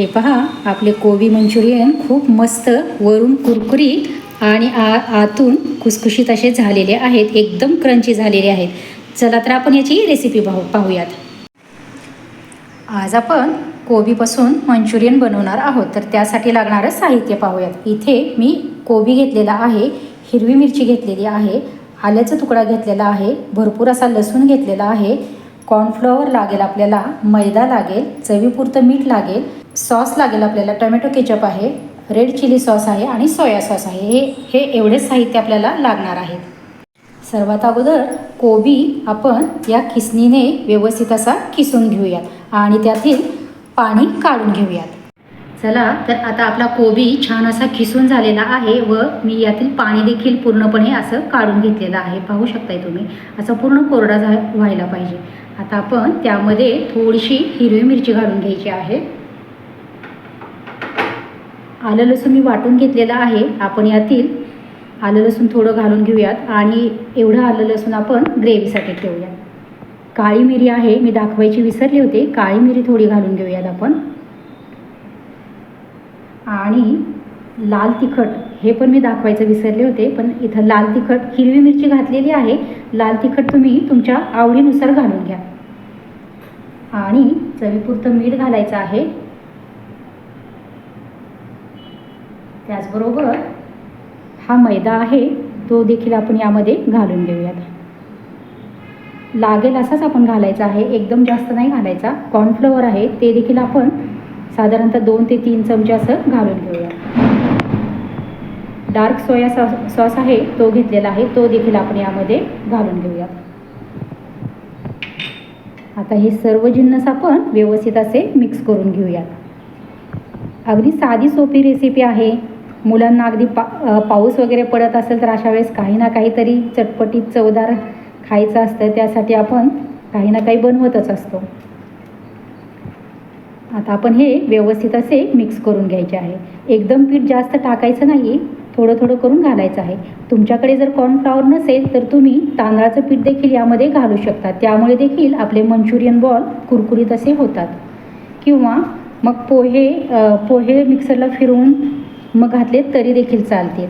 हे पहा आपले कोबी मंचुरियन खूप मस्त वरून कुरकुरीत आणि आ आतून खुसखुशीत असे झालेले आहेत एकदम क्रंची झालेले आहेत. चला तर आपण याची रेसिपी पाहू पाहूयात. आज आपण कोबीपासून मंचुरियन बनवणार आहोत तर त्यासाठी लागणारं साहित्य पाहूयात. इथे मी कोबी घेतलेला आहे हिरवी मिरची घेतलेली आहे आल्याचा तुकडा घेतलेला आहे भरपूर असा लसूण घेतलेला आहे कॉर्नफ्लॉवर लागेल आपल्याला मैदा लागेल चवीपुरतं मीठ लागेल सॉस लागेल आपल्याला टोमॅटो केचप आहे रेड चिली सॉस आहे आणि सोया सॉस आहे. हे हे एवढेच साहित्य आपल्याला लागणार आहे. सर्वात अगोदर कोबी आपण या खिसणीने व्यवस्थित असा किसून घेऊयात आणि त्यातील पाणी काढून घेऊयात. चला तर आता आपला कोबी छान असा खिसून झालेला आहे व मी यातील पाणी देखील पूर्णपणे असं काढून घेतलेलं आहे. पाहू शकताय तुम्ही असं पूर्ण कोरडा झा व्हायला पाहिजे. आता आपण त्यामध्ये थोडीशी हिरवी मिरची घालून घ्यायची आहे. आलं लसूण मी वाटून घेतलेलं आहे. आपण यातील आलं लसूण थोडं घालून घेऊयात आणि एवढं आलं लसूण आपण ग्रेव्हीसाठी ठेवूयात. काळी मिरी आहे मी दाखवायची विसरली होते. काळी मिरी थोडी घालून घेऊयात आपण. आणि लाल तिखट हे पण मी दाखवायचं विसरले होते पण इथं लाल तिखट हिरवी मिरची घातलेली आहे. लाल तिखट तुम्ही तुमच्या आवडीनुसार घालून घ्या. आणि चवीपुरतं मीठ घालायचं आहे. त्याचबरोबर हा मैदा आहे तो देखील आपण यामध्ये घालून घेऊयात. लागेल असाच आपण घालायचा आहे एकदम जास्त नाही घालायचा. कॉर्नफ्लॉवर आहे ते देखील आपण साधारणतः दोन ते तीन चमचे असं घालून घेऊया डार्क सोया सॉस सॉस आहे तो घेतलेला आहे तो देखील आपण यामध्ये घालून घेऊयात आता हे सर्व जिन्नस आपण व्यवस्थित असे मिक्स करून घेऊयात. अगदी साधी सोपी रेसिपी आहे. मुलांना अगदी पा पाऊस वगैरे पडत असेल तर अशा वेळेस काही ना काहीतरी चटपटीत चवदार खायचं असतं त्यासाठी आपण काही ना काही बनवतच असतो. आता आपण हे व्यवस्थित असे मिक्स करून घ्यायचे आहे. एकदम पीठ जास्त टाकायचं नाही थोडं थोडं करून घालायचं आहे. तुमच्याकडे जर कॉर्नफ्लावर नसेल तर तुम्ही तांदळाचं पीठ देखील यामध्ये घालू शकता. त्यामुळे देखील आपले मंचुरियन बॉल कुरकुरीत असे होतात. किंवा मग पोहे पोहे मिक्सरला फिरवून मग घातले तरी देखील चालतील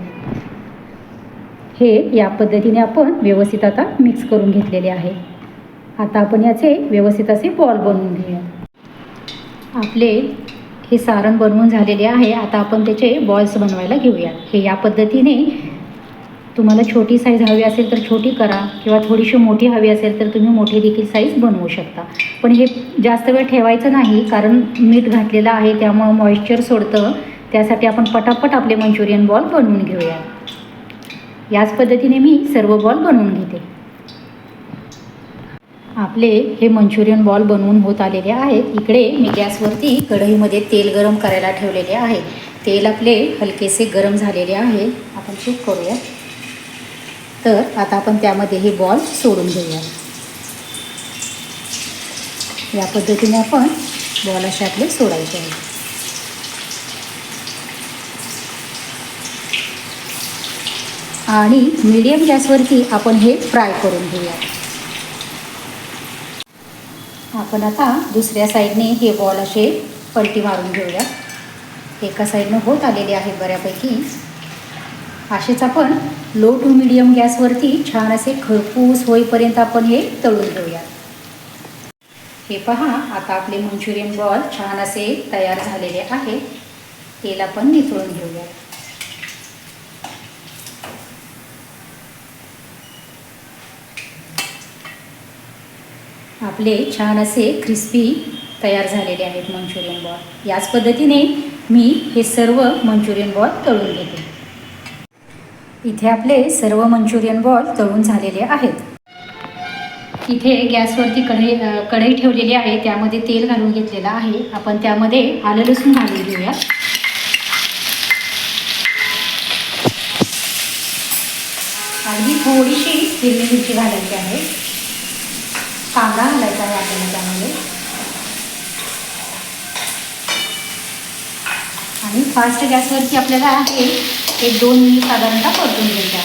हे या पद्धतीने आपण व्यवस्थित आता मिक्स करून घेतलेले आहे. आता आपण याचे व्यवस्थित असे बॉल बनवून घेऊया आपले हे सारण बनवून झालेले आहे. आता आपण त्याचे बॉल्स बनवायला घेऊया. हे या पद्धतीने तुम्हाला छोटी साईज हवी असेल तर छोटी करा किंवा थोडीशी मोठी हवी असेल तर तुम्ही मोठी देखील साईज बनवू शकता. पण हे जास्त वेळ ठेवायचं नाही कारण मीठ घातलेलं आहे त्यामुळं मॉइश्चर सोडतं. त्यासाठी आपण पटापट आपले मंचुरियन बॉल बनवून घेऊया. याच पद्धतीने मी सर्व बॉल बनवून घेते. आपले हे मंचुरियन बॉल बनवून होत आलेले आहेत. इकडे मी गॅसवरती कढईमध्ये तेल गरम करायला ठेवलेले आहे. तेल आपले हलकेसे गरम झालेले आहे. आपण चेक करूया. तर आता आपण त्यामध्ये हे बॉल सोडून घेऊया या पद्धतीने आपण बॉल असे आपले सोडायचे आहेत. आणि मीडियम गॅसवरती आपण हे फ्राय करून घेऊया. आपण आता दुसऱ्या साईडने हे बॉल असे पलटी मारून घेऊया. एका साईडनं होत आलेले आहे बऱ्यापैकी. असेच आपण लो टू मिडियम गॅसवरती छान असे खरपूस होईपर्यंत आपण हे तळून घेऊया. हे पहा आता आपले मंचुरियन बॉल छान असे तयार झालेले आहे. तेल आपण निथळून घेऊया आपले छान असे क्रिस्पी तयार झालेले आहेत मंचुरियन बॉल. याच पद्धतीने मी हे सर्व मंचुरियन बॉल तळून घेते. इथे आपले सर्व मंचुरियन बॉल तळून झालेले आहेत. इथे गॅसवरती कढई कढई ठेवलेली आहे. त्यामध्ये तेल घालून घेतलेलं आहे. आपण त्यामध्ये आलं लसूण घालून घेऊया. अगदी थोडीशी हिरवी मिरची घालायची आहे. कांदा घालायचा आहे आपल्याला त्यामध्ये. आणि फास्ट गॅसवरती आपल्याला आहे एक दोन मिनिट साधारणतः परतून घ्यायचा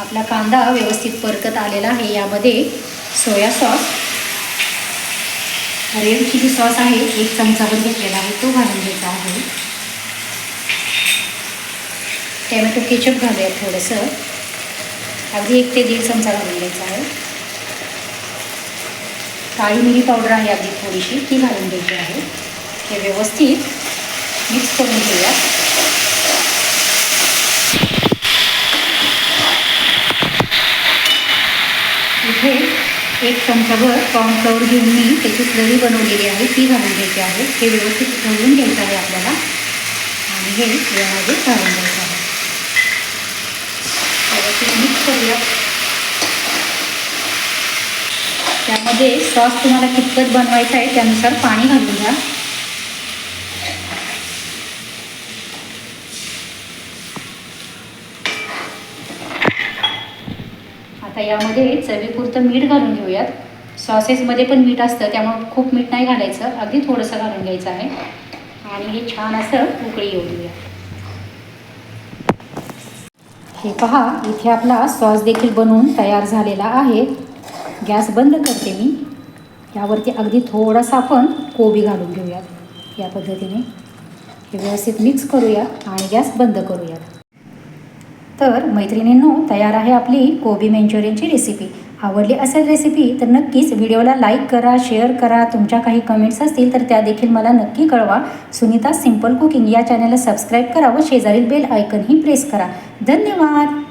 आपला कांदा व्यवस्थित परतत आलेला आहे यामध्ये soya sauce red chilli sauce आहे एक चमचाभर घेतलेला आहे तो घालून घ्यायचा आहे. टॅमॅटो केचप घालूया थोडंसं. अगदी एक ते दीड चमचा घालून द्यायचा आहे. काळी मिरी पावडर आहे अगदी थोडीशी ती घालून द्यायची आहे. हे व्यवस्थित मिक्स करून घेऊया. इथे एक चमचाभर कॉर्नफ्लॉवर घेऊन मी त्याची स्लरी बनवलेली आहे ती घालून घ्यायची आहे. हे व्यवस्थित घालून घ्यायचं आहे आपल्याला. आणि हे यामध्ये घालून घ्यायचं आहे. व्यवस्थित करूया. त्यामध्ये सॉस तुम्हाला कितपत बनवायचा आहे त्यानुसार पाणी घालून घ्या. आता यामध्ये चवीपुरतं मीठ घालून घेऊयात. सॉसेसमध्ये पण मीठ असतं त्यामुळं खूप मीठ नाही घालायचं. अगदी थोडंसं घालून घ्यायचं आहे. आणि हे छान असं उकळी येऊ देऊया. हे पहा इथे आपला सॉस देखील बनवून तयार झालेला आहे. गॅस बंद करते मी. यावरती अगदी थोडासा आपण कोबी घालून घेऊयात. या पद्धतीने. हे व्यवस्थित मिक्स करूया आणि गॅस बंद करूयात. तर मैत्रिणींनो तयार आहे आपली कोबी मंचुरियनची रेसिपी आवडली असेल रेसिपी तर नक्कीच व्हिडिओला लाईक करा शेअर करा. तुमच्या काही कमेंट्स असतील तर त्या देखील मला नक्की कळवा. सुनीता सिंपल कुकिंग या चॅनलला सबस्क्राईब करा व शेजारील बेल आयकनही प्रेस करा. धन्यवाद!